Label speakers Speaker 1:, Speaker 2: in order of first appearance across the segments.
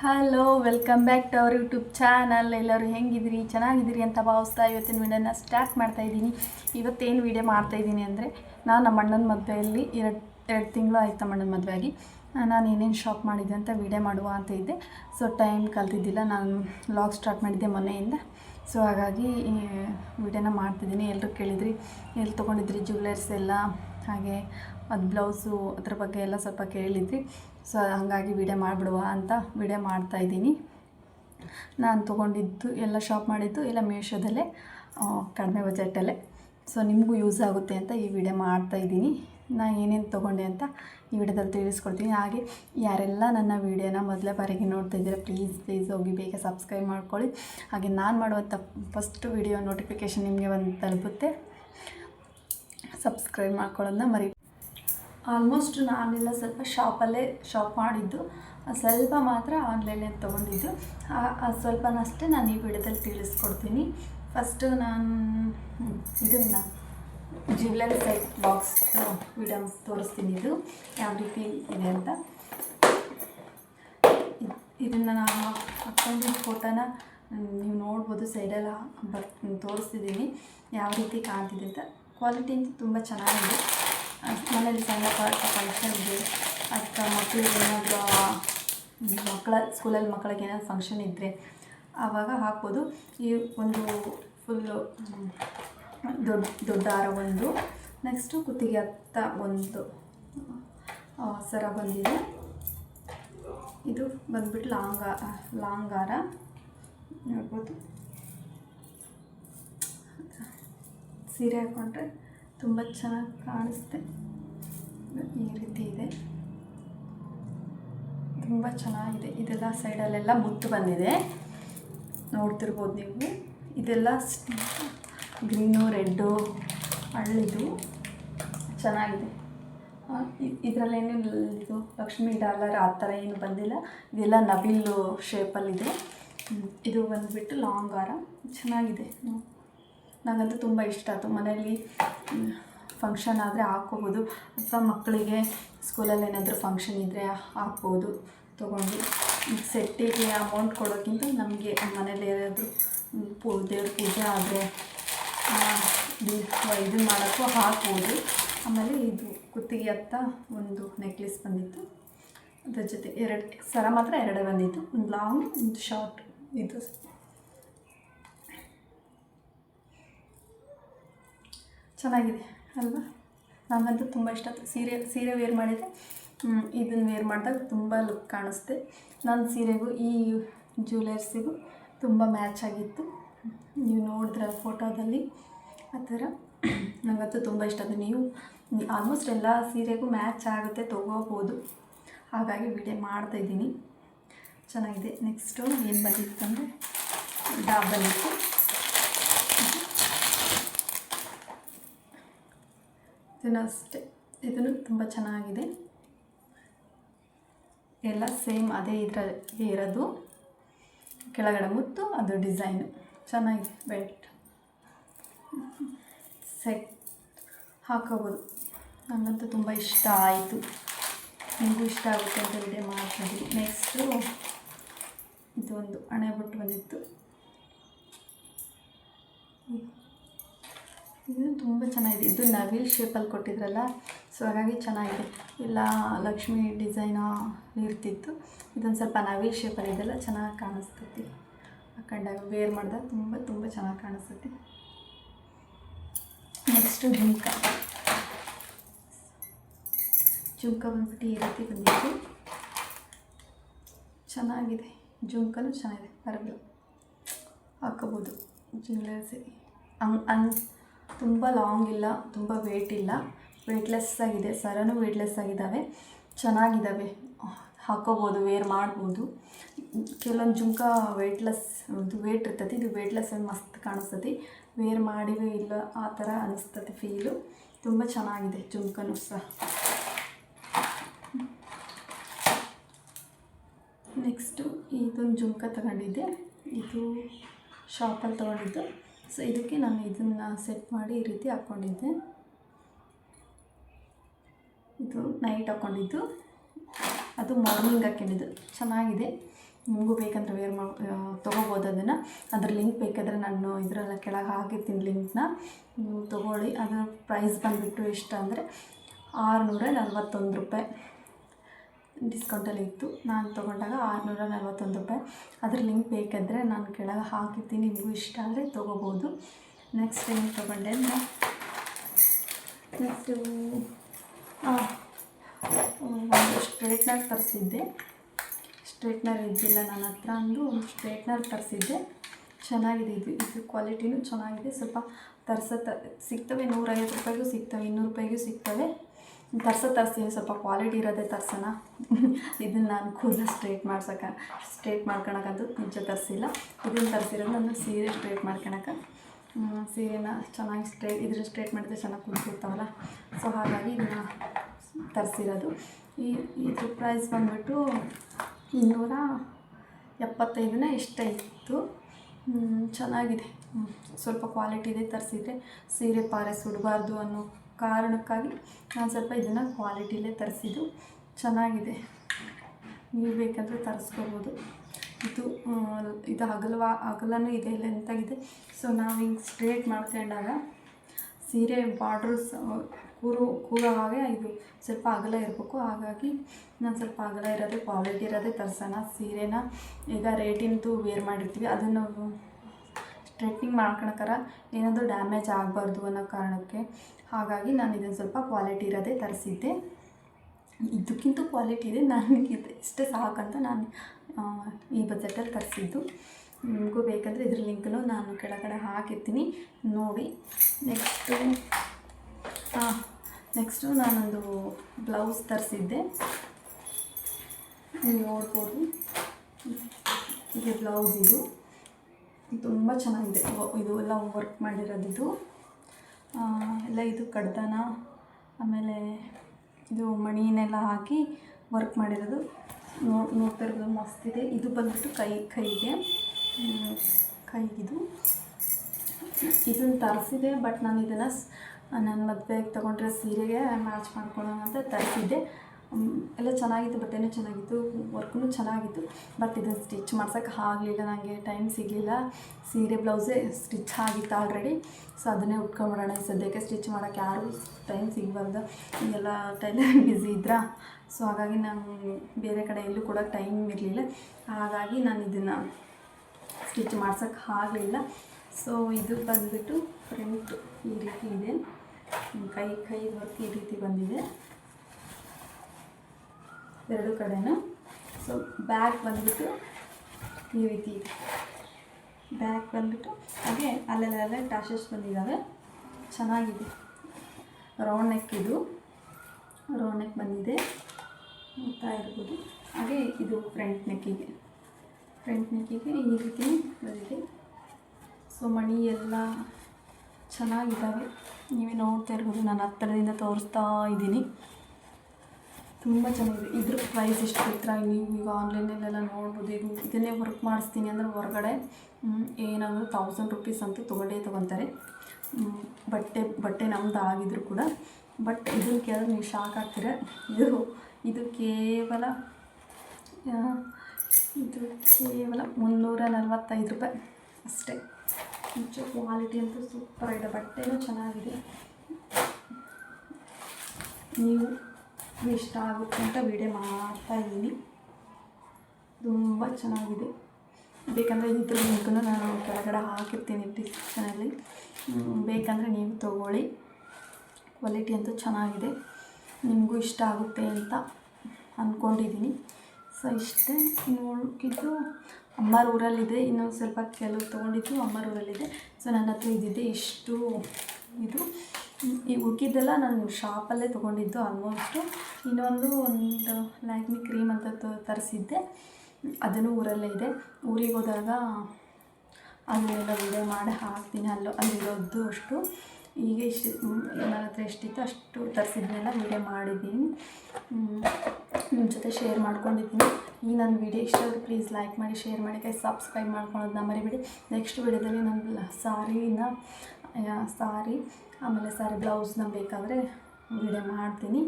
Speaker 1: Hello welcome back to our YouTube channel ಎಲ್ಲರೂ ಹೆಂಗಿದ್ದೀರಿ? ಚೆನ್ನಾಗಿದ್ದೀರಿ ಅಂತ ಭಾವಿಸ್ತಾ ಇವತ್ತಿನ ವೀಡಿಯೋನ ಸ್ಟಾರ್ಟ್ ಮಾಡ್ತಾ ಇದ್ದೀನಿ. ಇವತ್ತೇನು ವೀಡಿಯೋ ಮಾಡ್ತಾ ಇದ್ದೀನಿ ಅಂದರೆ, ನಾನು ನಮ್ಮ ಅಣ್ಣನ ಮದುವೆಯಲ್ಲಿ ಎರಡು ಎರಡು ತಿಂಗಳು ಆಯ್ತು ನಮ್ಮ ಅಣ್ಣನ ಮದುವೆಯಾಗಿ ನಾನು ಏನೇನು ಶಾಪ್ ಮಾಡಿದ್ದೆ ಅಂತ ವೀಡಿಯೋ ಮಾಡುವ ಅಂತ ಇದ್ದೆ. ಸೊ ಟೈಮ್ ಕಲ್ತಿದ್ದಿಲ್ಲ. ನಾನು ಲಾಗ್ ಸ್ಟಾರ್ಟ್ ಮಾಡಿದ್ದೆ ಮೊನ್ನೆಯಿಂದ ಸೊ ಹಾಗಾಗಿ ವೀಡಿಯೋನ ಮಾಡ್ತಿದ್ದೀನಿ. ಎಲ್ಲರೂ ಕೇಳಿದ್ರಿ? ಎಲ್ಲಿ ತೊಗೊಂಡಿದ್ರಿ? ಜ್ಯುವೆಲರ್ಸ್ ಎಲ್ಲ? ಹಾಗೆ ಅದು ಬ್ಲೌಸು ಅದ್ರ ಬಗ್ಗೆ ಎಲ್ಲ ಸ್ವಲ್ಪ ಕೇಳಿದ್ವಿ. ಸೊ ಹಾಗಾಗಿ ವಿಡಿಯೋ ಮಾಡಿಬಿಡುವ ಅಂತ ವಿಡಿಯೋ ಮಾಡ್ತಾಯಿದ್ದೀನಿ ನಾನು ತೊಗೊಂಡಿದ್ದು ಎಲ್ಲ ಶಾಪ್ ಮಾಡಿದ್ದು ಎಲ್ಲ ಮೀಶೋದಲ್ಲೇ ಕಡಿಮೆ ಬಜೆಟಲ್ಲೇ ಸೊ ನಿಮಗೂ ಯೂಸ್ ಆಗುತ್ತೆ ಅಂತ ಈ ವಿಡಿಯೋ ಮಾಡ್ತಾಯಿದ್ದೀನಿ ನಾನು ಏನೇನು ತೊಗೊಂಡೆ ಅಂತ ಈ ವಿಡಿಯೋದಲ್ಲಿ ತಿಳಿಸ್ಕೊಡ್ತೀನಿ. ಹಾಗೆ ಯಾರೆಲ್ಲ ನನ್ನ ವೀಡಿಯೋನ ಮೊದಲೇ ಬಾರಿಗೆ ನೋಡ್ತಾ ಇದ್ದೀರಾ ಪ್ಲೀಸ್ ಪ್ಲೀಸ್ ಹೋಗಿ ಬೇಗ ಸಬ್ಸ್ಕ್ರೈಬ್ ಮಾಡ್ಕೊಳ್ಳಿ. ಹಾಗೆ ನಾನು ಮಾಡುವಂಥ ಫಸ್ಟ್ ವಿಡಿಯೋ ನೋಟಿಫಿಕೇಷನ್ ನಿಮಗೆ ಒಂದು ತಲುಪುತ್ತೆ. ಸಬ್ಸ್ಕ್ರೈಬ್ ಮಾಡ್ಕೊಳ್ಳೋದನ್ನ ಮರಿ ಆಲ್ಮೋಸ್ಟ್ ನಾನೆಲ್ಲ ಸ್ವಲ್ಪ ಶಾಪಲ್ಲೇ ಶಾಪ್ ಮಾಡಿದ್ದು. ಸ್ವಲ್ಪ ಮಾತ್ರ ಆನ್ಲೈನಲ್ಲಿ ತೊಗೊಂಡಿದ್ದು. ಸ್ವಲ್ಪನಷ್ಟೇ ನಾನು ಈ ವಿಡಿಯೋದಲ್ಲಿ ತಿಳಿಸ್ಕೊಡ್ತೀನಿ. ಫಸ್ಟು ನಾನು ಇದನ್ನು ಜ್ಯುವೆಲರಿ ಸೆಟ್ ಬಾಕ್ಸ್ ವಿಡಿಯೋ ತೋರಿಸ್ತೀನಿ ಇದು. ಯಾವ ರೀತಿ ಇದೆ ಅಂತ. ಇದನ್ನು ನಾನು ಹಾಕ್ಕೊಂಡಿದ್ದ ಫೋಟೋನ ನೀವು ನೋಡ್ಬೋದು ಸೈಡೆಲ್ಲ ಬರ್ ತೋರಿಸ್ತಿದ್ದೀನಿ. ಯಾವ ರೀತಿ ಕಾಣ್ತಿದೆ ಅಂತ. ಕ್ವಾಲಿಟಿ ಅಂತೂ ತುಂಬ ಚೆನ್ನಾಗಿದೆ. ಮನೇಲಿ ಸಣ್ಣ ಫಂಕ್ಷನ್ ಇದೆ. ಅಥವಾ ಮಕ್ಕಳಿಗೆ ಏನಾದರೂ ಮಕ್ಕಳ ಸ್ಕೂಲಲ್ಲಿ ಮಕ್ಕಳಿಗೆ ಏನಾದರೂ ಫಂಕ್ಷನ್ ಇದ್ದರೆ ಆವಾಗ ಹಾಕ್ಬೋದು. ಈ ಒಂದು ಫುಲ್ಲು ದೊಡ್ಡ ದೊಡ್ಡ ಹಾರ ಒಂದು. ನೆಕ್ಸ್ಟು ಕುತ್ತಿಗೆ ಹತ್ತ ಒಂದು ಸರ ಬಂದಿದೆ. ಇದು ಬಂದ್ಬಿಟ್ಟು ಲಾಂಗ್ ಲಾಂಗ್ ಹಾರ ನೋಡ್ಬೋದು. ಸೀರೆ ಹಾಕ್ಕೊಂಡ್ರೆ ತುಂಬ ಚೆನ್ನಾಗಿ ಕಾಣಿಸುತ್ತೆ ಈ ರೀತಿ ಇದೆ. ತುಂಬ ಚೆನ್ನಾಗಿದೆ. ಇದೆಲ್ಲ ಸೈಡಲ್ಲೆಲ್ಲ ಮುತ್ತು ಬಂದಿದೆ. ನೋಡ್ತಿರ್ಬೋದು ನೀವು. ಇದೆಲ್ಲ ಗ್ರೀನು, ರೆಡ್ಡು ಹಳ್ಳಿದು ಚೆನ್ನಾಗಿದೆ. ಇದರಲ್ಲೇನು ಇದು ಲಕ್ಷ್ಮಿ ಡಾಲರ್ ಆ ಥರ ಏನು ಬಂದಿಲ್ಲ. ಇದೆಲ್ಲ ನವಿಲು ಶೇಪಲ್ಲಿದೆ. ಇದು. ಬಂದುಬಿಟ್ಟು ಲಾಂಗ್ ಆರ ಚೆನ್ನಾಗಿದೆ. ನನಗಂತೂ ತುಂಬ ಇಷ್ಟ. ಆಯಿತು ಮನೆಯಲ್ಲಿ ಫಂಕ್ಷನ್ ಆದರೆ ಹಾಕ್ಕೋಬೋದು. ಅಥವಾ ಮಕ್ಕಳಿಗೆ ಸ್ಕೂಲಲ್ಲಿ ಏನಾದರೂ ಫಂಕ್ಷನ್ ಇದ್ದರೆ ಹಾಕ್ಬೋದು. ತೊಗೊಂಡು ಸೆಟ್ಟಿಗೆ ಅಮೌಂಟ್ ಕೊಡೋಕ್ಕಿಂತ ನಮಗೆ ಮನೇಲಿ ಏನಾದರೂ ಪೂ, ದೇವ್ರ ಪೂಜೆ ಆದರೆ ಇದು ಮಾಡೋಕ್ಕೂ ಹಾಕ್ಬೋದು. ಆಮೇಲೆ ಇದು ಕುತ್ತಿಗೆ ಹತ್ತ ಒಂದು ನೆಕ್ಲೆಸ್ ಬಂದಿತ್ತು. ಅದ್ರ ಜೊತೆ ಎರಡು, ಸರ ಮಾತ್ರ ಎರಡೇ ಬಂದಿತ್ತು. ಒಂದು ಲಾಂಗ್ ಒಂದು ಶಾರ್ಟ್ ಇದು. ಚೆನ್ನಾಗಿದೆ, ಅಲ್ವಾ? ನನಗಂತೂ ತುಂಬ ಇಷ್ಟ. ಸೀರೆ ಸೀರೆ ವೇರ್ ಮಾಡಿದರೆ ಇದನ್ನು ವೇರ್ ಮಾಡಿದಾಗ ತುಂಬ ಲುಕ್ ಕಾಣಿಸ್ತೆ. ನನ್ನ ಸೀರೆಗೂ, ಈ ಜ್ಯುವೆಲರ್ಸಿಗೂ ತುಂಬ ಮ್ಯಾಚ್ ಆಗಿತ್ತು. ನೀವು ನೋಡಿದ್ರೆ ಫೋಟೋದಲ್ಲಿ ಆ ಥರ. ನನಗಂತೂ ತುಂಬ ಇಷ್ಟ. ಅದು ನೀವು ಆಲ್ಮೋಸ್ಟ್ ಎಲ್ಲ ಸೀರೆಗೂ ಮ್ಯಾಚ್ ಆಗುತ್ತೆ, ತೊಗೋಬೋದು. ಹಾಗಾಗಿ ವಿಡಿಯೋ ಮಾಡ್ತಾಯಿದ್ದೀನಿ ಚೆನ್ನಾಗಿದೆ. ನೆಕ್ಸ್ಟು ಏನು ಬಂದಿತ್ತು ಅಂದರೆ ಡಾಬ್ ಬಂದಿತ್ತು ಇದನ್ನು ಅಷ್ಟೇ. ಇದನ್ನು ತುಂಬ ಚೆನ್ನಾಗಿದೆ. ಎಲ್ಲ ಸೇಮ್ ಅದೇ ಇದರಲ್ಲಿ ಇರೋದು. ಕೆಳಗಡೆ ಮುತ್ತು, ಅದು ಡಿಸೈನು. ಚೆನ್ನಾಗಿದೆ ಬೆಲ್ಟ್. ಸೆಟ್ ಹಾಕೋಬೋದು. ನನಗಂತೂ ತುಂಬ ಇಷ್ಟ ಆಯಿತು. ನಿಮಗೂ ಇಷ್ಟ ಆಗುತ್ತೆ ಅಂತ ವಿಡಿಯೋ ಮಾಡ್ತಿದ್ವಿ ನೆಕ್ಸ್ಟು ಇದೊಂದು ಹಣೆ ಬಿಟ್ಟು ಬಂದಿತ್ತು. ಇದು ತುಂಬ ಚೆನ್ನಾಗಿದೆ. ಇದು ನವಿಲ್ ಶೇಪಲ್ಲಿ ಕೊಟ್ಟಿದ್ರಲ್ಲ ಸೊ ಹಾಗಾಗಿ ಚೆನ್ನಾಗಿದೆ. ಇಲ್ಲ, ಲಕ್ಷ್ಮಿ ಡಿಸೈನ ಇರ್ತಿತ್ತು. ಇದೊಂದು ಸ್ವಲ್ಪ ನವಿಲ್ ಶೇಪಲ್ಲಿ ಇದೆಲ್ಲ ಚೆನ್ನಾಗಿ ಕಾಣಿಸ್ತೈತಿ. ಹಾಕೊಂಡಾಗ ವೇರ್ ಮಾಡಿದಾಗ ತುಂಬ ತುಂಬ ಚೆನ್ನಾಗಿ ಕಾಣಿಸ್ತೈತಿ. ನೆಕ್ಸ್ಟು ಜುಮ್ಕ ಜುಮ್ಕ ಬಂದ್ಬಿಟ್ಟು ಈ ರೀತಿ ಬಂದಿತ್ತು. ಚೆನ್ನಾಗಿದೆ. ಜುಮ್ಕನೂ ಚೆನ್ನಾಗಿದೆ. ಪರವಾಗಿಲ್ಲ. ಹಾಕೋಬೋದು. ಜ್ಯುವೆಲರ್ಸಿ ಹಂಗ್ ಹಂಗ್ ತುಂಬ ಲಾಂಗ್ ಇಲ್ಲ, ತುಂಬ ವೇಟ್ ಇಲ್ಲ. ವೇಟ್ಲೆಸ್ ಆಗಿದೆ, ಸರನೂ ವೇಟ್ಲೆಸ್ ಆಗಿದ್ದಾವೆ. ಚೆನ್ನಾಗಿದ್ದಾವೆ. ಹಾಕೋಬೋದು ವೇರ್ ಮಾಡ್ಬೋದು. ಕೆಲವೊಂದು ಜುಮ್ಕ ವೇಟ್ಲೆಸ್ ಇದು ವೇಟ್ ಇರ್ತತಿ ಇದು ವೇಟ್ಲೆಸ್ ಮಸ್ತ್ ಕಾಣಿಸ್ತತಿ ವೇರ್ ಮಾಡಿವೆ ಇಲ್ಲ, ಆ ಥರ ಅನಿಸ್ತತಿ ಫೀಲು ತುಂಬ ಚೆನ್ನಾಗಿದೆ ಜುಮ್ಕನೂ ಸಹ. ನೆಕ್ಸ್ಟು ಇದೊಂದು ಜುಮ್ಕ ತಗೊಂಡಿದ್ದೆ. ಇದು ಶಾಪಲ್ಲಿ ತೊಗೊಂಡಿದ್ದು. ಸೊ ಇದಕ್ಕೆ ನಾನು ಇದನ್ನು ಸೆಟ್ ಮಾಡಿ ಈ ರೀತಿ ಹಾಕ್ಕೊಂಡಿದ್ದೆ. ಇದು ನೈಟ್ ಹಾಕ್ಕೊಂಡಿದ್ದು. ಅದು ಮಾರ್ನಿಂಗ್ ಹಾಕ್ಕೊಂಡಿದ್ದು. ಚೆನ್ನಾಗಿದೆ. ನಿಮಗೂ ಬೇಕಂದ್ರೆ ವೇರ್ ಮಾಡಿ ತೊಗೋಬೋದು ಅದನ್ನು. ಅದ್ರ ಲಿಂಕ್ ಬೇಕಾದರೆ ನಾನು ಇದರೆಲ್ಲ ಕೆಳಗೆ ಹಾಕಿರ್ತೀನಿ ಲಿಂಕ್ನ ನೀವು ತೊಗೊಳ್ಳಿ. ಅದರ ಪ್ರೈಸ್ ಬಂದುಬಿಟ್ಟು ಎಷ್ಟು ಅಂದರೆ ಆರುನೂರ ನಲ್ವತ್ತೊಂದು ರೂಪಾಯಿ. ಡಿಸ್ಕೌಂಟಲ್ಲಿ ಇತ್ತು. ನಾನು ತೊಗೊಂಡಾಗ ಆರುನೂರ ನಲ್ವತ್ತೊಂದು ರೂಪಾಯಿ. ಅದ್ರ ಲಿಂಕ್ ಬೇಕಾದರೆ ನಾನು ಕೆಳಗೆ ಹಾಕಿರ್ತೀನಿ. ನಿಮಗೂ ಇಷ್ಟ ಆದರೆ ತೊಗೋಬೋದು. ನೆಕ್ಸ್ಟ್ ಏನು ತೊಗೊಂಡೆ ನೆಕ್ಸ್ಟು ಒಂದು ಸ್ಟ್ರೇಟ್ನರ್ ತರಿಸಿದ್ದೆ. ಸ್ಟ್ರೇಟ್ನರ್ ಇದ್ದಿಲ್ಲ ನನ್ನ ಹತ್ರ ಅಂದು ಒಂದು ಸ್ಟ್ರೇಟ್ನರ್ ತರಿಸಿದ್ದೆ. ಚೆನ್ನಾಗಿದೆ ಇದು. ಇದು ಕ್ವಾಲಿಟಿನೂ ಚೆನ್ನಾಗಿದೆ. ಸ್ವಲ್ಪ ತರ್ಸ ತ ಸಿಗ್ತವೆ ನೂರೈವತ್ತು ರೂಪಾಯಿಗೂ ಸಿಗ್ತವೆ, ಇನ್ನೂರು ರೂಪಾಯಿಗೂ ಸಿಗ್ತವೆ. ತರ್ಸ ತರಿಸ್ತೀನಿ, ಸ್ವಲ್ಪ ಕ್ವಾಲಿಟಿ ಇರೋದೇ ತರ್ಸೋಣ ಇದನ್ನು ನಾನು ಕೂದಲು ಸ್ಟ್ರೇಟ್ ಮಾಡ್ಸೋಕೆ ಸ್ಟ್ರೇಟ್ ಮಾಡ್ಕೊಳಕ್ಕಂತೂ ನಿಜ ತರಿಸಿಲ್ಲ. ಇದನ್ನು ತರಿಸಿರೋದು ನಾನು ಸೀರೆ ಸ್ಟ್ರೇಟ್ ಮಾಡ್ಕೊಳಕ್ಕೆ ಸೀರೆನ ಚೆನ್ನಾಗಿ ಸ್ಟ್ರೇಟ್ ಇದ್ರ ಸ್ಟ್ರೇಟ್ ಮಾಡಿದ್ರೆ ಚೆನ್ನಾಗಿ ಕೂತಿರ್ತಾವಲ್ಲ ಸೊ ಹಾಗಾಗಿ ಇದನ್ನು ತರಿಸಿರೋದು. ಈ, ಇದ್ರ ಪ್ರೈಸ್ ಬಂದುಬಿಟ್ಟು ಇನ್ನೂರ ಎಪ್ಪತ್ತೈದನೇ ಇಷ್ಟ ಇತ್ತು. ಚೆನ್ನಾಗಿದೆ. ಸ್ವಲ್ಪ ಕ್ವಾಲಿಟಿ ತರಿಸಿದ್ರೆ, ಸೀರೆ ಪಾರೆ ಸುಡಬಾರ್ದು ಅನ್ನೋ ಕಾರಣಕ್ಕಾಗಿ ನಾನು ಸ್ವಲ್ಪ ಇದನ್ನು ಕ್ವಾಲಿಟಿಲೇ ತರಿಸಿದ್ದು ಚೆನ್ನಾಗಿದೆ. ನೀವು ಬೇಕಾದರೆ ತರಿಸ್ಕೋಬೋದು. ಇದು ಇದು ಅಗಲವಾ, ಅಗಲನೂ ಇದೆ ಲೆಂತಾಗಿದೆ ಸೊ ನಾವು ಹಿಂಗೆ ಸ್ಟ್ರೇಟ್ ಮಾಡ್ಕೊಂಡಾಗ ಸೀರೆ ಬಾರ್ಡ್ರಸ್ ಕೂರು, ಕೂರೋ ಹಾಗೆ ಇದು ಸ್ವಲ್ಪ ಅಗಲ ಇರಬೇಕು. ಹಾಗಾಗಿ ನಾನು ಸ್ವಲ್ಪ ಅಗಲ ಇರೋದೇ ಕ್ವಾಲಿಟಿ ಇರೋದೇ ತರಿಸೋಣ. ಸೀರೆನ ಈಗ ರೇಟಿಂದು ವೇರ್ ಮಾಡಿರ್ತೀವಿ. ಅದನ್ನು ಸ್ಟ್ರೇಟ್ನಿಂಗ್ ಮಾಡ್ಕೊಳಕ್ಕಾರ ಏನಾದರೂ ಡ್ಯಾಮೇಜ್ ಆಗಬಾರ್ದು ಅನ್ನೋ ಕಾರಣಕ್ಕೆ. ಹಾಗಾಗಿ ನಾನು ಇದನ್ನು ಸ್ವಲ್ಪ ಕ್ವಾಲಿಟಿ ಇರೋದೇ ತರಿಸಿದ್ದೆ. ಇದಕ್ಕಿಂತ ಕ್ವಾಲಿಟಿ ಇದೆ ನನಗೆ ಇದು ಇಷ್ಟೇ ಸಾಕಂತ ನಾನು ಈ ಬಜೆಟಲ್ಲಿ ತರಿಸಿದ್ದು. ನಿಮಗೂ ಬೇಕಂದರೆ ಇದ್ರ ಲಿಂಕನ್ನು ನಾನು ಕೆಳಗಡೆ ಹಾಕಿರ್ತೀನಿ. ನೋಡಿ, ನೆಕ್ಸ್ಟು ನೆಕ್ಸ್ಟು ನಾನೊಂದು ಬ್ಲೌಸ್ ತರಿಸಿದ್ದೆ. ನೀವು ನೋಡ್ಬೋದು. ಇದು ಬ್ಲೌಸ್ ಇದು. ತುಂಬ ಚೆನ್ನಾಗಿದೆ. ಇದು ಎಲ್ಲ ವರ್ಕ್ ಮಾಡಿರೋದು ಇದು. ಆ, ಎಲ್ಲ ಇದು ಕಡ್ದನ ಆಮೇಲೆ ಇದು ಮಣಿನೆಲ್ಲ ಹಾಕಿ ವರ್ಕ್ ಮಾಡಿರೋದು. ನೋ ನೋಡ್ತಾ ಇರೋದು ಮಸ್ತಿದೆ ಇದು. ಬಂದ್ಬಿಟ್ಟು ಕೈ ಕೈಗೆ. ಕೈಗಿದು ಇದನ್ನು ತರಿಸಿದೆ ಬಟ್ ನಾನು ಇದನ್ನು ನನ್ನ ಮದುವೆಗೆ ತೊಗೊಂಡ್ರೆ ಸೀರೆಗೆ ಮ್ಯಾಚ್ ಮಾಡ್ಕೊಳ್ಳೋಣ ಅಂತ ತರಿಸಿದ್ದೆ. ಎಲ್ಲ ಚೆನ್ನಾಗಿತ್ತು ಬಟ್ಟೆನೂ ಚೆನ್ನಾಗಿತ್ತು ವರ್ಕೂ ಚೆನ್ನಾಗಿತ್ತು. ಬಟ್ ಇದನ್ನು ಸ್ಟಿಚ್ ಮಾಡ್ಸೋಕ್ಕೆ ಆಗಲಿಲ್ಲ ನನಗೆ ಟೈಮ್ ಸಿಗಲಿಲ್ಲ. ಸೀರೆ ಬ್ಲೌಸೇ ಸ್ಟಿಚ್ ಆಗಿತ್ತು ಆಲ್ರೆಡಿ ಸೊ ಅದನ್ನೇ ಉಟ್ಕೊಂಬಿಡೋಣ. ಸದ್ಯಕ್ಕೆ ಸ್ಟಿಚ್ ಮಾಡೋಕ್ಕೆ ಯಾರೂ ಟೈಮ್ ಸಿಗಬಾರ್ದು. ಈಗೆಲ್ಲ ಟೈಲರ್ ಬ್ಯುಸಿ ಇದ್ರಾ. ಸೊ ಹಾಗಾಗಿ ನಾನು ಬೇರೆ ಕಡೆ ಎಲ್ಲೂ ಕೂಡ ಟೈಮ್ ಇರಲಿಲ್ಲ. ಹಾಗಾಗಿ ನಾನು ಇದನ್ನು ಸ್ಟಿಚ್ ಮಾಡ್ಸೋಕ್ಕೆ ಆಗಲಿಲ್ಲ. ಸೊ ಇದು ಬಂದುಬಿಟ್ಟು ಫ್ರಂಟ್ ಈ ರೀತಿ ಇದೆ. ಕೈ ಕೈ ವರ್ಕ್ ಈ ರೀತಿ ಬಂದಿದೆ. ಎರಡು ಕಡೆನೂ. ಸೊ ಬ್ಯಾಕ್ ಬಂದ್ಬಿಟ್ಟು ಈ ರೀತಿ. ಬ್ಯಾಕ್ ಬಂದ್ಬಿಟ್ಟು ಹಾಗೆ ಅಲ್ಲೆಲ್ಲ ಟ್ಯಾಶಸ್ ಬಂದಿದ್ದಾವೆ. ಚೆನ್ನಾಗಿದೆ. ರೌಂಡ್ ನೆಕ್ ಇದು. ರೌಂಡ್ ನೆಕ್ ಬಂದಿದೆ. ನೋಡ್ತಾ ಇರ್ಬೋದು. ಹಾಗೆ ಇದು ಫ್ರಂಟ್ ನೆಕ್ಕಿಗೆ ಫ್ರಂಟ್ ನೆಕ್ಕಿಗೆ ಈ ರೀತಿ ಬಂದಿದೆ. ಸೊ ಮಣಿ ಎಲ್ಲ ಚೆನ್ನಾಗಿದ್ದಾವೆ. ನೀವೇ ನೋಡ್ತಾ ಇರ್ಬೋದು, ನಾನು ಹತ್ತಿರದಿಂದ ತೋರಿಸ್ತಾ ಇದ್ದೀನಿ. ತುಂಬ ಚೆನ್ನಾಗಿದೆ. ಇದ್ರ ಪ್ರೈಸ್ ಎಷ್ಟು ಗೊತ್ತಾ? ನೀವು ಈಗ ಆನ್ಲೈನಲ್ಲೆಲ್ಲ ನೋಡ್ಬೋದು. ಇದು ಇದನ್ನೇ ವರ್ಕ್ ಮಾಡಿಸ್ತೀನಿ ಅಂದರೆ ಹೊರಗಡೆ ಏನಾದರೂ ತೌಸಂಡ್ ರುಪೀಸ್ ಅಂತೂ ತೊಗೊಂಡೇ ತೊಗೊತಾರೆ. ಬಟ್ಟೆ ಬಟ್ಟೆ ನಮ್ಮದು ಆಗಿದ್ರು ಕೂಡ. ಬಟ್ ಇದನ್ನು ಕೇಳಿದ್ರೆ ನೀವು ಶಾಕ್ ಆಗ್ತೀರ? ಇದು ಇದು ಕೇವಲ ಇದು ಕೇವಲ ಮುನ್ನೂರ ನಲವತ್ತೈದು ರೂಪಾಯಿ ಅಷ್ಟೇ. ಹೆಚ್ಚು ಕ್ವಾಲಿಟಿ ಅಂತೂ ಸೂಪರ್ ಇದೆ. ಬಟ್ಟೆನೂ ಚೆನ್ನಾಗಿದೆ. ನೀವು ಇಷ್ಟ ಆಗುತ್ತೆ ಅಂತ ವಿಡಿಯೋ ಮಾಡ್ತಾ ಇದ್ದೀನಿ. ತುಂಬ ಚೆನ್ನಾಗಿದೆ. ಬೇಕಂದರೆ ಇದ್ರ ಲಿಂಕನ್ನು ನಾನು ಕೆಳಗಡೆ ಹಾಕಿರ್ತೀನಿ ಡಿಸ್ಕ್ರಿಪ್ಷನಲ್ಲಿ ಬೇಕಂದರೆ ನೀವು ತೊಗೊಳ್ಳಿ. ಕ್ವಾಲಿಟಿ ಅಂತೂ ಚೆನ್ನಾಗಿದೆ. ನಿಮಗೂ ಇಷ್ಟ ಆಗುತ್ತೆ ಅಂತ ಅಂದ್ಕೊಂಡಿದ್ದೀನಿ ಸೊ ಇಷ್ಟೇ. ಇನ್ನು ಉಳ್ಕಿದ್ದು ಅಮ್ಮರ ಊರಲ್ಲಿದೆ. ಇನ್ನು ಸ್ವಲ್ಪ ಕೆಲವು ತೊಗೊಂಡಿದ್ದು ಅಮ್ಮರ ಊರಲ್ಲಿದೆ. ಸೊ ನನ್ನ ಹತ್ರ ಇದ್ದಿದ್ದೆ ಇಷ್ಟು ಇದು. ಈ ಉಕ್ಕಿದ್ದೆಲ್ಲ ನಾನು ಶಾಪಲ್ಲೇ ತೊಗೊಂಡಿದ್ದು ಆಲ್ಮೋಸ್ಟು ಇನ್ನೊಂದು ಒಂದು ಲ್ಯಾಕ್ಮಿ ಕ್ರೀಮ್ ಅಂತ ತರಿಸಿದ್ದೆ. ಅದನ್ನು ಊರಲ್ಲೇ ಇದೆ. ಊರಿಗೆ ಹೋದಾಗ ಅದನ್ನೆಲ್ಲ ವಿಡಿಯೋ ಮಾಡಿ ಹಾಕ್ತೀನಿ. ಅಲ್ಲೋ ಅಲ್ಲಿರೋದು ಅಷ್ಟು. ಈಗ ಇಷ್ಟು ನನ್ನ ಹತ್ರ ಎಷ್ಟಿತ್ತು ಅಷ್ಟು ತರಿಸಿದ್ನೆಲ್ಲ ವಿಡಿಯೋ ಮಾಡಿದ್ದೀನಿ. ನಿಮ್ಮ ಜೊತೆ ಶೇರ್ ಮಾಡ್ಕೊಂಡಿದ್ದೀನಿ. ಈ ನನ್ನ ವಿಡಿಯೋ ಇಷ್ಟ ಆದರೆ ಪ್ಲೀಸ್ ಲೈಕ್ ಮಾಡಿ, ಶೇರ್ ಮಾಡಿ. ಕೈ ಸಬ್ಸ್ಕ್ರೈಬ್ ಮಾಡ್ಕೊಳ್ಳೋದನ್ನ ಮರಿಬೇಡಿ. ನೆಕ್ಸ್ಟ್ ವಿಡಿಯೋದಲ್ಲಿ ನಾನು ಸಾರಿನ ಸಾರಿ. ಆಮೇಲೆ ಸಾರಿ ಬ್ಲೌಸ್ನ ಬೇಕಾದರೆ ವಿಡಿಯೋ ಮಾಡ್ತೀನಿ.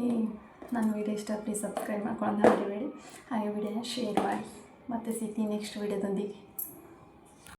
Speaker 1: ಈ ನನ್ನ ವೀಡಿಯೋ ಇಷ್ಟ ಪ್ಲೀಸ್ ಸಬ್ಸ್ಕ್ರೈಬ್ ಮಾಡ್ಕೊಳ್ಳೋಣ ಮರಿಬೇಡಿ. ಹಾಗೆ ವಿಡಿಯೋನ ಶೇರ್ ಮಾಡಿ. ಮತ್ತೆ ಸಿಗ್ತೀನಿ ನೆಕ್ಸ್ಟ್ ವೀಡಿಯೋದೊಂದಿಗೆ.